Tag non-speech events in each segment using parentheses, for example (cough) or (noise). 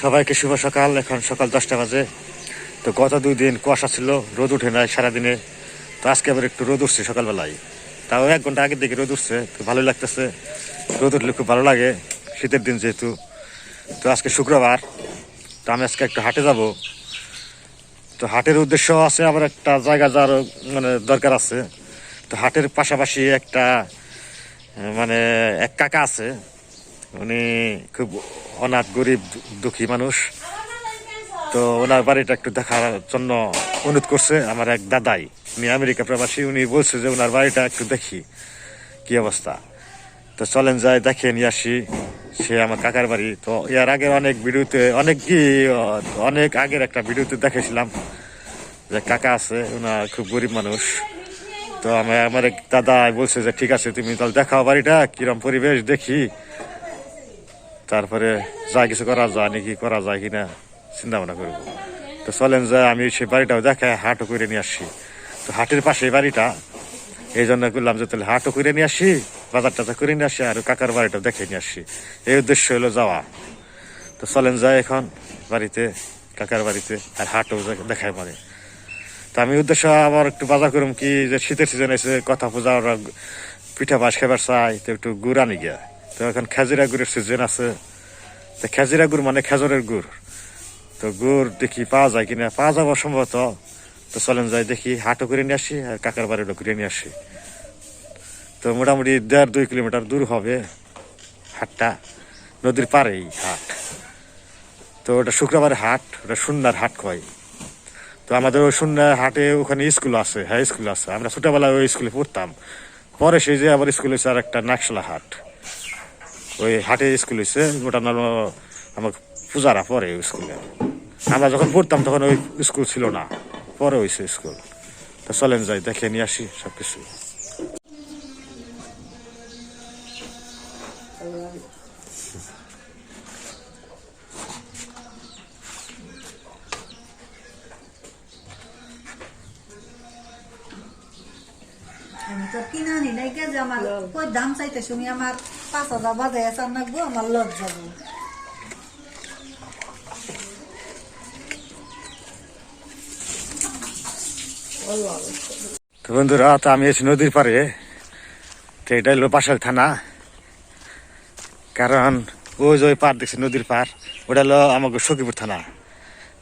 সবাইকে শুভ সকাল। এখন সকাল দশটা বাজে। তো গত দুই দিন কুয়াশা ছিল, রোদ উঠে নাই সারাদিনে। তো আজকে আবার একটু রোদ উঠছে সকালবেলায়। তাও এক ঘণ্টা আগের দিকে রোদ উঠছে, তো ভালোই লাগতেছে। রোদ উঠলে খুব ভালো লাগে, শীতের দিন যেহেতু। তো আজকে শুক্রবার, তো আমি আজকে একটু হাটে যাব। তো হাটের উদ্দেশ্য আছে, আবার একটা জায়গা যাওয়ার মানে দরকার আছে। তো হাটের পাশাপাশি একটা মানে এক কাকা আছে। উনি খুব অনাথ, গরিব দুঃখী মানুষ। তো ওনার বাড়িটা একটু দেখার জন্য অনুরোধ করছে আমার এক দাদাই। উনি আমেরিকা প্রবাসী, উনি বলছে যে ওনার বাড়িটা একটু দেখি, কি অবস্থা। তো চলেন যাই দেখিয়ে নিয়ে আসি। সে আমার কাকার বাড়ি। তো এর আগের অনেক ভিডিওতে, অনেক কি অনেক আগের একটা ভিডিওতে দেখেছিলাম যে কাকা আছে ওনার খুব গরিব মানুষ। তো আমি আমার এক দাদা বলছে যে, ঠিক আছে, তুমি তাহলে দেখাও বাড়িটা, কিরম পরিবেশ, দেখি। তারপরে যা কিছু করা যায়, নাকি করা যায় কিনা চিন্তা ভাবনা করব তো চলেন যে আমি সেই বাড়িটাও দেখায় হাটও করে নিয়ে আসি তো হাটের পাশে বাড়িটা, এই জন্য করলাম যে তাহলে হাটও করে নিয়ে আসি বাজার টাজার করে নিয়ে আসি আর কাকার বাড়িটাও দেখে নিয়ে আসি এই উদ্দেশ্য হলো যাওয়া। তো চলেন যাই এখন বাড়িতে, কাকার বাড়িতে, আর হাটও দেখায় মানে তো আমি উদ্দেশ্য আবার একটু বাজার করুম কি যে শীতের সিজন এসে কথা পূজা পিঠা বাস খাবার চাই, তো একটু গুড় আনি গিয়া। তো এখন খেজিরা গুড়ের সিজন আছে। তো খেজুরা গুড় মানে খেজুরের গুড়। তো গুড় দেখি পাওয়া যায় কিনা? পাওয়া যাব সম্ভবত। তো চলেন যাই দেখি। হাটও করে নিয়ে আসি আর কাকার বাড়িটা ঘুরে নিয়ে আসি। তো মোটামুটি দেড় দুই কিলোমিটার দূর হবে হাটটা। নদীর পাড়েই হাট। তো ওটা শুক্রবারে হাট, ওটা সুন্নার হাট কয়। তো আমাদের ওই শূন্য হাটে ওখানে স্কুল আছে, হাই স্কুল আছে। আমরা ছোটবেলায় ওই স্কুলে পড়তাম। পরে সেই যে আবার স্কুল আর একটা নাকশলা হাট। ওই হাটে স্কুল হয়েছে ওটা নাম আমার পূজারা পরে ওই স্কুলে। আমরা যখন পড়তাম তখন ওই স্কুল ছিল না পরে হয়েছে স্কুল। তা চলেন যাই দেখে নিয়ে আসি সব কিছু কিনা আনি নাই কে যে আমার কই দাম চাইতে শুনি আমার? হাজার বাজে আসার নাকবো, আমার লজ যাব তো বন্ধুরা তো আমি এসে নদীর পাড়ে, তো এটা হলো বাসাল থানা। কারণ ওই যে ওই পার দেখছি নদীর পার ওটা হলো আমাকে সখীপুর থানা।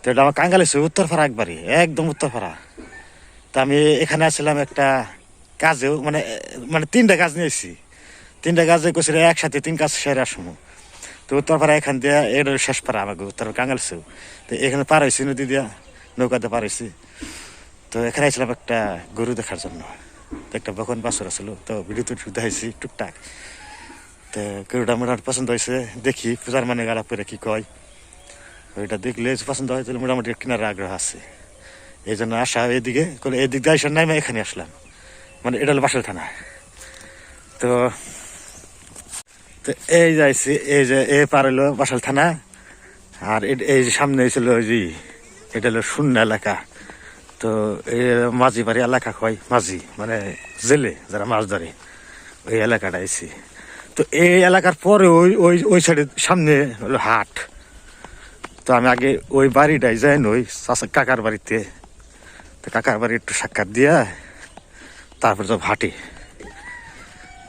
তো এটা আমার কাঙ্গাল এসে উত্তরপাড়া একবারই একদম উত্তরপাড়া। তা আমি এখানে আসছিলাম একটা কাজেও মানে মানে তিনটা কাজ নিয়েছি তিনটা কাজে করছিল একসাথে তিন কাজ সেরে আসব তো উত্তরপাড়া এখান দিয়ে এটা শেষ পাড়া আমাকে উত্তর কাঙ্গাল সেও তো এখানে পার হয়েছি নদী দিয়া, নৌকাতে পার হয়েছি তো এখানে আসলাম একটা গরু দেখার জন্য। তো একটা বকন বাছর আসলো তো ভিডিও তো দেখাইছি টুকটাক। তো গরুটা মোটামুটি পছন্দ হয়েছে দেখি পূজার মানে গাড়া করে কি কয়। ওইটা দেখলে পছন্দ হয়, তাহলে মোটামুটি কেনার আগ্রহ আছে। এই জন্য আসা এদিকে এদিক দিয়ে আসা নাই আমি এখানে আসলাম। মানে এটা হলো বাসাল থানা। তো তো, এই যাইছি এই যে এ পার হলো বাসাল থানা, আর এই যে সামনে ছিল ওই যে, এটা হলো শূন্য এলাকা। তো এই মাঝি বাড়ি এলাকা কয়? মাঝি মানে জেলে যারা মাছ ধরে, ওই এলাকাটা আইছি। তো এই এলাকার পরে ওই ওই ওই সাইডের সামনে হলো হাট। তো আমি আগে ওই বাড়িটাই যাই নই, চাচা কাকার বাড়িতে। তো কাকার বাড়ি একটু সাক্ষাৎ দিয়া, তারপর যাব হাটে।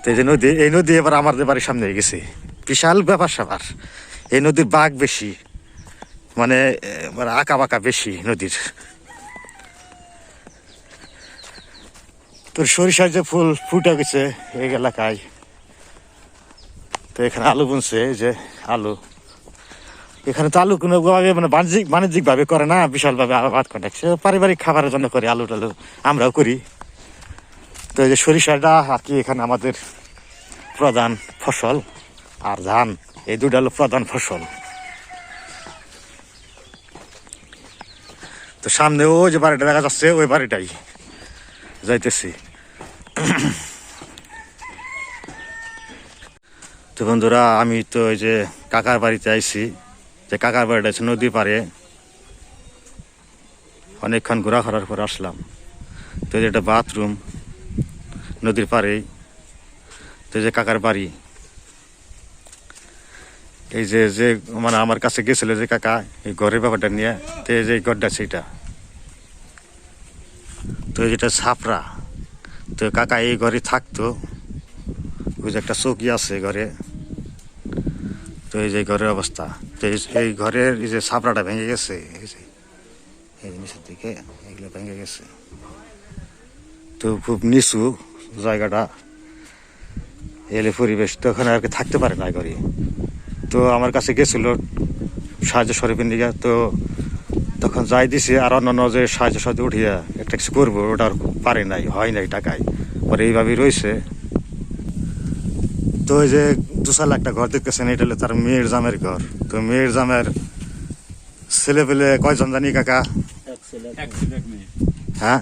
তো যে নদী, এই নদী এবার আমাদের বাড়ির সামনে গেছে। বিশাল ব্যাপার স্যাপার। এই নদীর বাঘ বেশি মানে আঁকা বাঁকা বেশি নদীর। তোর সরিষার যে ফুল ফুটে গেছে এই এলাকায়, তো এখানে আলু বুনছে, এই যে আলু। এখানে তো আলু কোনো ভাবে মানে বাণিজ্যিক বাণিজ্যিক ভাবে করে না বিশাল ভাবে আবাদ করে। সে পারিবারিক খাবারের জন্য করে আলু টালু আমরাও করি। তো এই যে সরিষাটা আর কি এখানে আমাদের প্রধান ফসল। আর ধান, এই দুটা হলো প্রধান ফসল। তো সামনে ওই যে বাড়িটা দেখা যাচ্ছে, ওই বাড়িটাই যাইতেছি। তো বন্ধুরা, আমি তো ওই যে কাকার বাড়িতে আইছি। যে কাকার বাড়িটা আছে নদী পারে অনেকক্ষণ ঘোরাফেরার পর আসলাম। তো এটা বাথরুম। নদীর পাড়েই তো যে কাকার বাড়ি, এই যে যে মানে আমার কাছে গেছিল যে কাকা, এই ঘরের ব্যাপারটা নিয়ে, তো এই যে ঘরটা সেইটা তো যেটা ছাপরা, তো কাকা এই ঘরে থাকতো, ওই যে একটা চৌকি আছে ঘরে, তো এই যে ঘরের অবস্থা, তো এই- এই ঘরের এই যে ছাপড়াটা ভেঙে গেছে, এই যে, এই জিনিসের দিকে, এগুলো ভেঙে গেছে। তো খুব নিচু জায়গাটা এলে পরিবেশ তো ওখানে আর কি থাকতে পারে না ঘরে। তো আমার কাছে গেছিল সাহায্য শরীফের দিকে তো তখন যাই দিছে আর অন্যান্য যে সাহায্য সাহায্য উঠিয়া একটা কিছু করব ওটা আর পারে নাই হয় নাই টাকায়। পরে এইভাবেই রয়েছে। তো ওই যে দুসাল একটা ঘর দেখতেছেন এটা হলো তার মেয়ের জামের ঘর। তো মেয়ের জামের ছেলে পেলে কয়জন জানি কাকা? হ্যাঁ?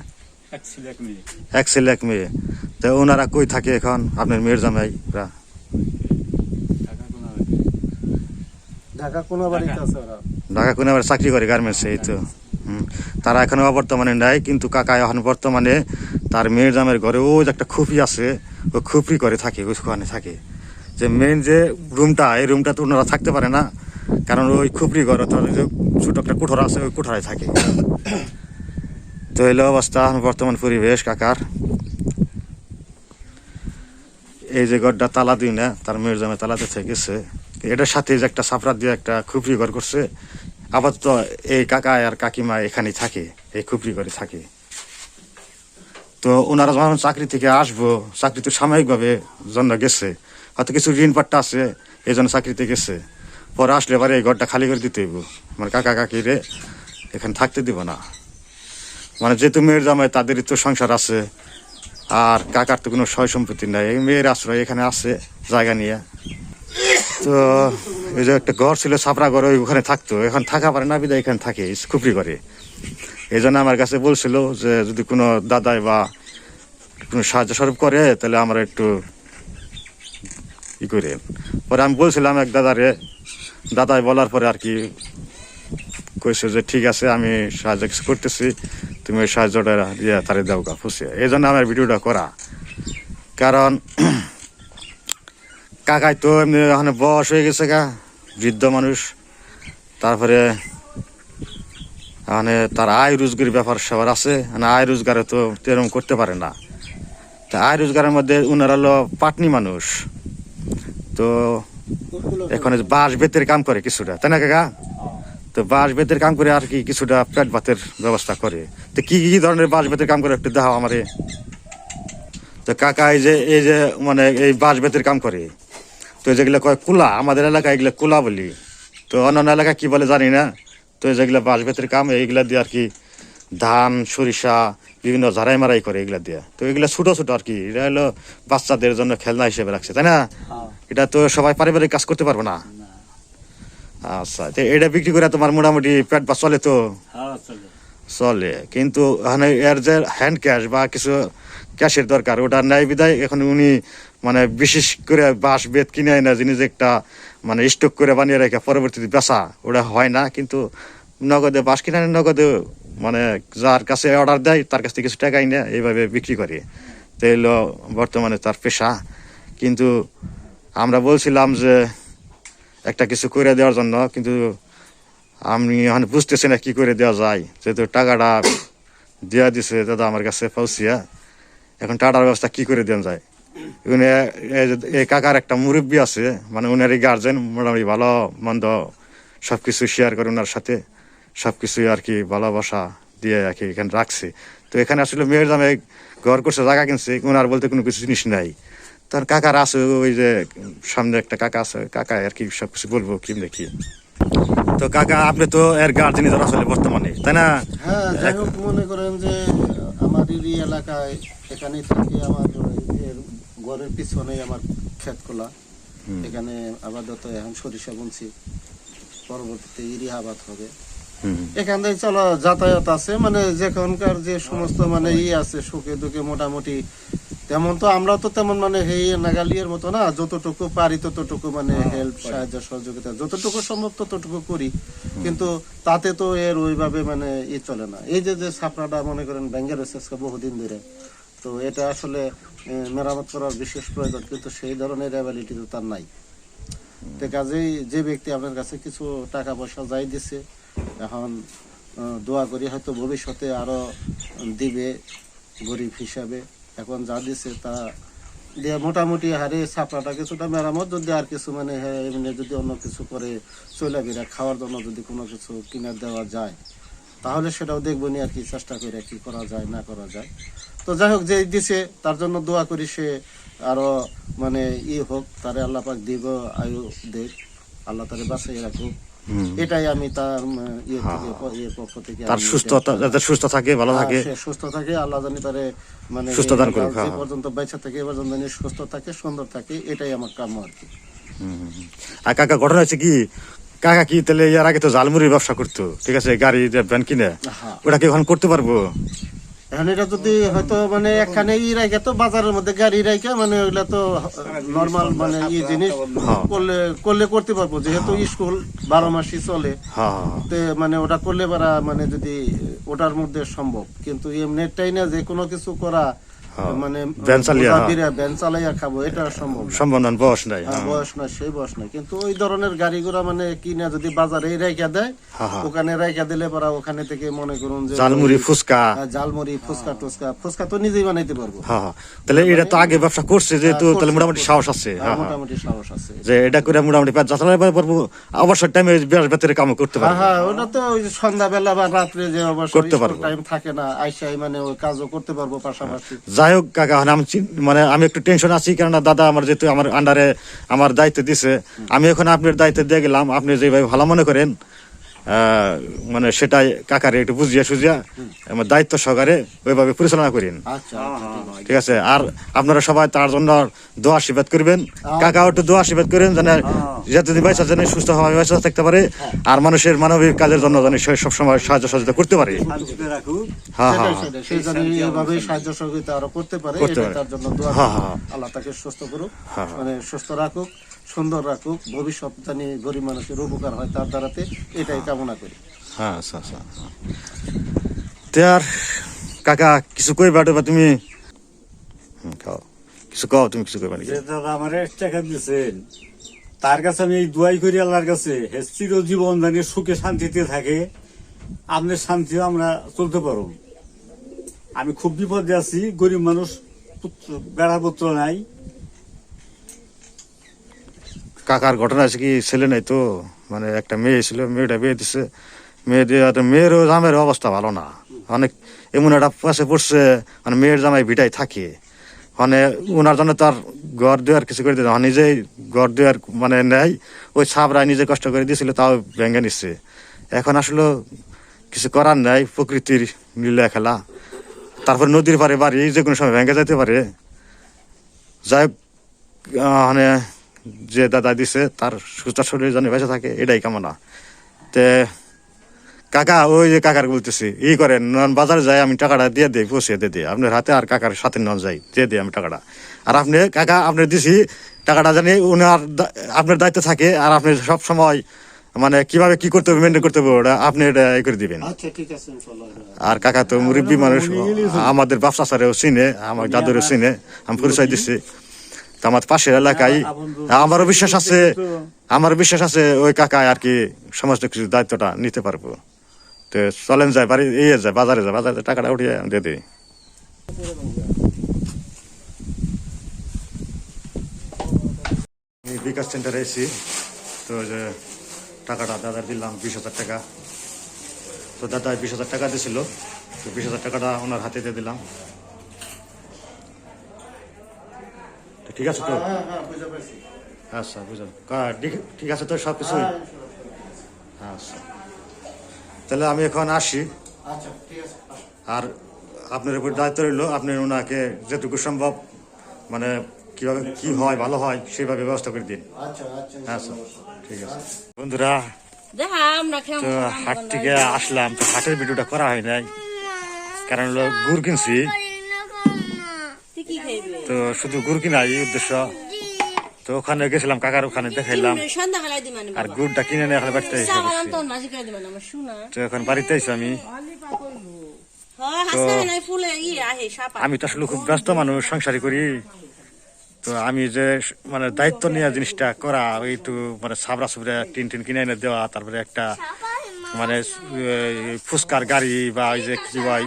এক ছেলে এক মেয়ে তো ওনারা কই থাকে এখন? আপনার মেয়ের জামাইরা। ঢাকা কোন বাড়িতে আছে ওরা। ঢাকা কোনে আবার চাকরি করে গার্মেন্টসে এই তো। হুম। তারা এখনও বর্তমানে নাই কিন্তু কাকা এখন বর্তমানে তার মেয়ের জামের ঘরে ও যে একটা খুপি আছে ও খুপড়ি করে থাকে ওখানে থাকে। যে মেন যে রুমটা এই রুমটা তো ওনারা থাকতে পারে না কারণ ওই খুপড়ি ঘর ওই যে ছোট একটা কুঠোর আছে ওই কুঠোরায় থাকে। তো এলো অবস্থা এখন বর্তমান পরিবেশ কাকার এই যে ঘরটা তালা দিই না, তার জামে তালাতে থেকে গেছে এটার সাথে যে একটা সাপড়া দিয়ে একটা খুপড়ি ঘর করছে। আপাতত এই কাকা আর কাকিমা এখানেই থাকে, এই খুপড়ি ঘরে থাকে। তো ওনারা যখন চাকরি থেকে আসব, চাকরি তো সাময়িকভাবে জন্য গেছে। হয়তো কিছু ঋণ পাট্টা আছে, এই জন্য চাকরিতে গেছে। পরে আসলে এবারে এই ঘরটা খালি করে দিতে হইব। মানে কাকা কাকিরে এখানে থাকতে দিব না। মানে যেহেতু মেয়ের জামাই, তাদেরই তো সংসার আছে। আর কাকার তো কোনো সয় সম্পত্তি নাই। এই মেয়ের আশ্রয় এখানে আছে, জায়গা নিয়ে। তো এই যে একটা ঘর ছিল ছাপড়া ঘর ওখানে থাকতো। এখন থাকা পারে না, বিদায় এখানে থাকে খুপড়ি করে এই জন্য আমার কাছে বলছিল যে, যদি কোনো দাদাই বা কোনো সাহায্য স্বরূপ করে, তাহলে আমরা একটু ই করে। পরে আমি বলছিলাম এক দাদারে, দাদাই বলার পরে আর কি কইছে যে, ঠিক আছে, আমি সাহায্য কিছু করতেছি। তুমি ওই সাহায্যটা দিয়ে তারে দাও গা ফুসে এই জন্য আমার ভিডিওটা করা। কারণ (clears throat) কাকাই তো এমনি ওখানে বয়স হয়ে গেছে গা, বৃদ্ধ মানুষ। তারপরে মানে তার আয় রোজগারি ব্যাপার সবার আছে। মানে আয় রোজগারে তো তেরম করতে পারে না। তা আয় রোজগারের মধ্যে উনারা হলো পাটনি মানুষ। তো এখন বাঁশ বেতের কাম করে কিছুটা। তাই না কাকা? তো বাঁশ বেতের কাম করে আর কি কিছুটা পেট ভাতের ব্যবস্থা করে। তো কি কি ধরনের বাঁশ বেতের কাম করে একটু দেখাও আমারে। তো কাকা এই যে এই যে মানে এই বাঁশ বেতের কাম করে। তো যেগুলো কয় কুলা আমাদের এলাকায় এগুলো কুলা বলি। তো অন্যান্য এলাকায় কি বলে জানি না। তো যেগুলো বাঁশ বেতের কাম এইগুলা দিয়ে আর কি ধান সরিষা বিভিন্ন ঝাড়াই মারাই করে এগুলা দিয়ে। তো এগুলো ছোট ছোট আর কি এটা হলো বাচ্চাদের জন্য খেলনা হিসেবে রাখছে তাই না? হ্যাঁ। এটা তো সবাই পারিবারিক কাজ করতে পারবে না। আচ্ছা তো এটা বিক্রি করে তোমার মোটামুটি পেট বা চলে তো? হ্যাঁ চলে। কিন্তু এখানে এর যে হ্যান্ড ক্যাশ বা কিছু ক্যাশের দরকার ওটা নাই বিদায় এখন উনি মানে বিশেষ করে বাঁশ বেত কিনে আয় না জিনিস একটা মানে স্টক করে বানিয়ে রেখে পরবর্তীতে বেচা ওটা হয় না কিন্তু নগদে বাঁশ কিনে আনে নগদে মানে যার কাছে অর্ডার দেয় তার কাছ থেকে কিছু টাকাই নেয় এইভাবে বিক্রি করে। তো বর্তমানে তার পেশা। কিন্তু আমরা বলছিলাম যে একটা কিছু করে দেওয়ার জন্য, কিন্তু আমি এখন বুঝতেছি না কি করে দেওয়া যায়। যেহেতু টাকাটা দেওয়া দিছে, দাদা আমার কাছে পৌঁছিয়া, এখন টাকার ব্যবস্থা কি করে দেওয়া যায়? উনি এই কাকার একটা মুরব্বী আছে মানে উনার এই গার্জেন মোটামুটি ভালো, মন্দ সব কিছু শেয়ার করে ওনার সাথে সব কিছুই আর কি ভালোবাসা দিয়ে আর কি এখানে রাখছে। তো এখানে আসলে মেয়ের দামে ঘর করছে, জায়গা কিনছে ওনার বলতে কোনো কিছু জিনিস নাই। তার কাকার আছে ওই যে সামনে একটা কাকা আছে কাকা আর কি সব কিছু বলব কি দেখি। তো কাকা আপনি তো এর গার্জেনই যারা আসলে বর্তমানে তাই না? হ্যাঁ যাই হোক মনে করেন যে আমার এই এলাকায় এখানে থাকি আমার ঘরের পিছনেই আমার ক্ষেত খোলা। এখানে আপাতত এখন সরিষা বুনছি পরবর্তীতে ইরিহা আবাদ হবে। হুম, এখান থেকে চলো যাতায়াত আছে মানে যেখানকার যে সমস্ত মানে ই আছে সুখে দুঃখে মোটামুটি তেমন তো আমরা তো তেমন মানে এই নাগালিয়ার মতো না যতটুকু পারি ততটুকু মানে হেল্প সাহায্য সহযোগিতা যতটুকু সম্ভব ততটুকু করি। কিন্তু তাতে তো এর ওইভাবে মানে ই চলে না। এই যে যে ছাপড়াটা মনে করেন ব্যাঙ্গের রয়েছে বহুদিন ধরে তো এটা আসলে মেরামত করার বিশেষ প্রয়োজন কিন্তু সেই ধরনের অ্যাবিলিটি তো তার নাই। তো কাজেই যে ব্যক্তি আপনার কাছে কিছু টাকা পয়সা যাই দিছে এখন দোয়া করি হয়তো ভবিষ্যতে আরও দিবে গরিব হিসাবে। এখন যা দিছে তা দিয়ে মোটামুটি হারে ছাপড়াটা কিছুটা মেরামত, যদি আর কিছু মানে এমনি যদি অন্য কিছু করে চলাফেরা খাওয়ার জন্য যদি কোনো কিছু কিনে দেওয়া যায়, তাহলে সেটাও দেখব নি আর কি, চেষ্টা করে কি করা যায়, না করা যায়। তো যাই হোক যে দিছে, তার জন্য দোয়া করি সে আরও মানে ই হোক, তারে আল্লাহ পাক দীর্ঘ আয়ু দেখ, আল্লাহ তারে বাঁচিয়ে রাখুক। এটাই আমি তার ইয়ে থেকে ইয়ের পক্ষ থেকে তার সুস্থতা যাতে সুস্থ থাকে ভালো হ্যাঁ, থাকে। সুস্থ থাকে আল্লাহ জানি তারে মানে সুস্থ দান করুক, যে হ্যাঁ। পর্যন্ত বেঁচে থাকে এ পর্যন্ত সুস্থ থাকে সুন্দর থাকে এটাই আমার কাম্য আর কি। আর কাকা ঘটনা হচ্ছে কি কাকা কি তাহলে এর আগে তো জালমুড়ির ব্যবসা করতো ঠিক আছে গাড়ি ভ্যান কিনে হ্যাঁ। ওটা কি এখন করতে পারব? এখন এটা যদি হয়তো মানে একখানে ই রাখে তো বাজারের মধ্যে গাড়ি রাখে মানে ওইগুলা তো নর্মাল মানে ই জিনিস হ্যাঁ। করলে করলে করতে পারব যেহেতু স্কুল বারো মাসই চলে হ্যাঁ হ্যাঁ, তে মানে ওটা করলে পারা মানে যদি ওটার মধ্যে সম্ভব কিন্তু এমনিটাই না যে কোনো কিছু করা। মানে ভ্যান চালিয়ে, হ্যাঁ। ভ্যান চালাইয়া খাব এটা সম্ভব বয়স নাই হ্যাঁ, হ্যাঁ। বয়স না সেই বয়স না কিন্তু ওই ধরনের গাড়ি ঘোড়া মানে কিনা যদি বাজারে রেখা দেয় হ্যাঁ, হ্যাঁ। ওখানে রেখা দিলে পরা ওখানে থেকে মনে করুন যে জালমুড়ি ফুচকা হ্যাঁ, জালমুড়ি ফুচকা টুচকা ফুচকা তো নিজেই বানাইতে পারব হ্যাঁ হ্যাঁ। তাহলে এটা তো আগে ব্যবসা করছে যেহেতু হ্যাঁ, তাহলে মোটামুটি সাহস আছে হ্যাঁ, হ্যাঁ হ্যাঁ। মোটামুটি সাহস আছে যে এটা করে মোটামুটি পারব অবসর টাইমে বিয়ার ভেতরে কাম করতে হ্যাঁ পারব হ্যাঁ ওটা তো ওই সন্ধ্যাবেলা বা রাত্রে যে অবশ্য করতে পারব। টাইম থাকে না আইসাই মানে ওই কাজও করতে পারব পাশাপাশি যাই হোক, কাকা মানে আমি মানে আমি একটু টেনশন আছি, কেননা দাদা আমার যেহেতু আমার আন্ডারে আমার দায়িত্ব দিছে, আমি এখন আপনার দায়িত্ব দিয়ে গেলাম। আপনি যেভাবে ভালো মনে করেন মানে সেটাই কাকারে একটু বুঝিয়া সুঝিয়া আমার দায়িত্ব সহকারে ওইভাবে পরিচালনা করেন। আচ্ছা ঠিক আছে। আর আপনারা সবাই তার জন্য দোয়া আশীর্বাদ করবেন। কাকাও একটু দোয়া আশীর্বাদ করেন যেন যতদিন বাইসা যেন সুস্থ ভাবে বাইসা থাকতে পারে আর মানুষের মানবিক কাজের জন্য যেন সে সবসময় সাহায্য সহযোগিতা করতে পারে। হ্যাঁ হ্যাঁ। সাহায্য সহযোগিতা আরও করতে পারে করতে পারে। তার জন্য দোয়া হ্যাঁ, হ্যাঁ। আল্লাহ তাকে সুস্থ করুক হ্যাঁ। মানে সুস্থ রাখুক। সুন্দর রাখুক ভবিষ্যৎ জানি গরিব মানুষের উপকার হয় তার দ্বারাতে এটাই কামনা করি। হ্যাঁ আচ্ছা আচ্ছা তে আর কাকা কিছু কইবা বা তুমি? হুম, খাও। কিছু কও তুমি কিছু কইবা নাকি? দাদা আমার টাকা দিয়েছেন তার কাছে আমি এই দোয়াই করি আল্লাহর কাছে হে চিরজীবন জানি সুখে শান্তিতে থাকে আপনার শান্তিও আমরা চলতে পারো আমি খুব বিপদে আছি গরিব মানুষ পুত্র বেড়া পুত্র নাই। কাকার ঘটনা আছে কি? ছেলে নাই তো। মানে একটা মেয়ে ছিল মেয়েটা বিয়ে দিছে। মেয়ে দিয়ে মেয়েরও জামের অবস্থা ভালো না। অনেক এমন একটা পাশে পড়ছে মানে মেয়ের জামাই ভিটাই থাকে। মানে ওনার জন্য তার ঘর দুয়ার কিছু করে দিতে। নিজেই ঘর দুয়ার মানে নেয় ওই ছাবরায় নিজে কষ্ট করে দিয়েছিল তাও ভেঙে নিচ্ছে এখন আসলে কিছু করার নাই প্রকৃতির লীলা খেলা। তারপর নদীর পারে বাড়ি যে কোনো সময় ভেঙে যেতে পারে। যাই হোক, মানে যে দাদা দিছে তার সুস্থ শরীর জানি বেঁচে থাকে এটাই কামনা। তে কাকা ওই যে কাকার বলতেছি ই করেন নন বাজারে যাই আমি টাকাটা দিয়ে দিই পৌঁছে দিয়ে দিই। আপনার হাতে আর কাকার সাথে নন যাই দিয়ে দিই আমি টাকাটা। আর আপনি কাকা আপনি দিছি টাকাটা জানি উনার আপনার দায়িত্ব থাকে আর আপনি সব সময় মানে কীভাবে কি করতে হবে মেনটেন করতে হবে ওটা আপনি এটা ই করে দিবেন। আচ্ছা আর কাকা তো মুরব্বী মানুষ আমাদের ব্যবসা সারেও চিনে আমার দাদুরও চিনে আমি পরিচয় দিচ্ছি তো আমার পাশের এলাকায় আমারও বিশ্বাস আছে আমার বিশ্বাস আছে ওই কাকা আর কি সমস্ত কিছু দায়িত্বটা নিতে পারব। তো চলেন যায় বাড়ি ইয়ে যায় বাজারে যায় বাজারে টাকাটা উঠিয়ে দিয়ে দিই। বিকাশ সেন্টারে এসেছি তো যে টাকাটা দাদার দিলাম বিশ হাজার টাকা। তো দাদা বিশ হাজার টাকা দিয়েছিল তো বিশ হাজার টাকাটা ওনার হাতে দিয়ে দিলাম তো ঠিক আছে তো? হ্যাঁ হ্যাঁ পারছি। আচ্ছা বুঝলাম। ঠিক- ঠিক আছে তো সব কিছু আচ্ছা। তাহলে আমি এখন আসি। আচ্ছা ঠিক আছে আসো। আর আপনার উপর দায়িত্ব রইল আপনি ওনাকে যেটুকু সম্ভব মানে কীভাবে কি হয় ভালো হয় সেভাবে ব্যবস্থা করে দিন। আচ্ছা আচ্ছা আচ্ছা ঠিক আছে। বন্ধুরা দেখা তো হাট থেকে আসলাম তো হাটের ভিডিওটা করা হয় নাই। কারণ হলো গুড় কিনছি। তো শুধু গুড় কিনা এই উদ্দেশ্য। তো ওখানে গেছিলাম কাকার ওখানে দেখাইলাম। আর গুড়টা কিনে নিয়ে এখন বাড়িতে। তো তো এখন বাড়িতে এসে আমি। সাপা আমি তো আসলে খুব ব্যস্ত মানুষ সংসারী করি। তো আমি যে মানে দায়িত্ব নিয়ে জিনিসটা করা একটু মানে সাবরা সুবরা টিন টিন কিনে এনে দেওয়া তারপরে একটা মানে ফুচকার গাড়ি বা ওই যে কি হয়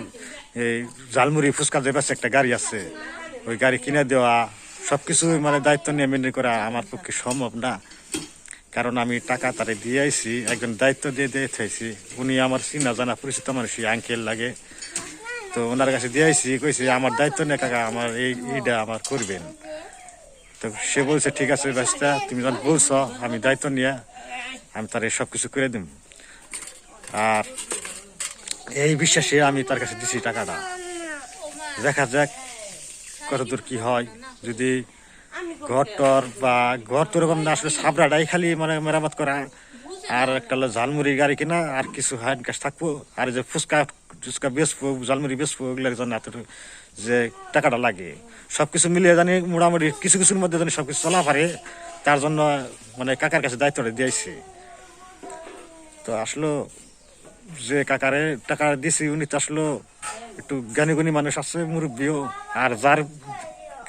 এই ঝালমুড়ি ফুচকার যে পাশে একটা গাড়ি আছে ওই গাড়ি কিনে দেওয়া সব কিছু মানে দায়িত্ব নিয়ে মেনে করা আমার পক্ষে সম্ভব না। কারণ আমি টাকা তারে দিয়ে আইছি, একজন দায়িত্ব দিয়ে দিয়ে থাইছি। উনি আমার চিনা জানা পরিচিত মানুষই আঙ্কেল লাগে। তো ওনার কাছে দিয়ে আইছি, কইছি, আমার দায়িত্ব নিয়ে কাকা, আমার এই এইটা আমার করবেন। তো সে বলছে, ঠিক আছে বাস্তা তুমি যখন বলছো, আমি দায়িত্ব নিয়ে আমি তার সব কিছু করে দিব আর এই বিশ্বাসে আমি তার কাছে দিছি টাকাটা। দেখা যাক কতদূর কি হয়? যদি ঘর টর বা ঘর তো এরকম না, আসলে সাবরাটাই খালি মানে মেরামত করা। আর একটা ঝালমুড়ি গাড়ি কিনা, আর কিছু হাইন কাজ থাকব। আর যে ফুচকা ফুচকা বেচবো, ঝালমুড়ি বেচবো, ওগুলোর জন্য এত যে টাকাটা লাগে। সব কিছু মিলিয়ে জানি মোটামুটি কিছু কিছুর মধ্যে জানি সব কিছু চলা পারে। তার জন্য মানে কাকার কাছে দায়িত্বটা দিয়েছে। তো আসলে যে কাকারে টাকা দিছি উনি তো আসলে একটু জ্ঞানী গুণী মানুষ আছে মুরব্বীও। আর যার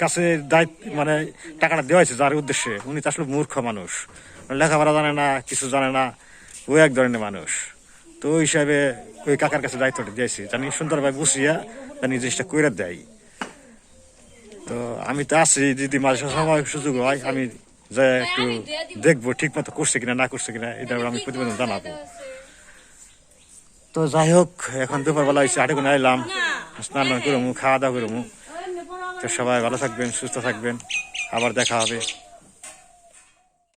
কাছে দায়িত্ব মানে টাকাটা দেওয়া হয়েছে যার উদ্দেশ্যে উনি তো আসলে মূর্খ মানুষ। লেখাপড়া জানে না কিছু জানে না ও এক ধরনের মানুষ। তো ওই হিসাবে ওই কাকার কাছে দায়িত্বটা দিয়েছি জানি সুন্দরভাবে বুঝিয়া জানি জিনিসটা করে দেয় তো আমি তো আছি যদি মাঝে সময় সুযোগ হয় আমি যে একটু দেখব ঠিক মতো করছে কিনা না করছে কিনা এটা আমি প্রতিবেদন জানাব। তো যাই হোক এখন দুপুরবেলা হয়েছে হাটে কোনো এলাম। স্নান করব খাওয়া দাওয়া করব তো সবাই ভালো থাকবেন সুস্থ থাকবেন। আবার দেখা হবে।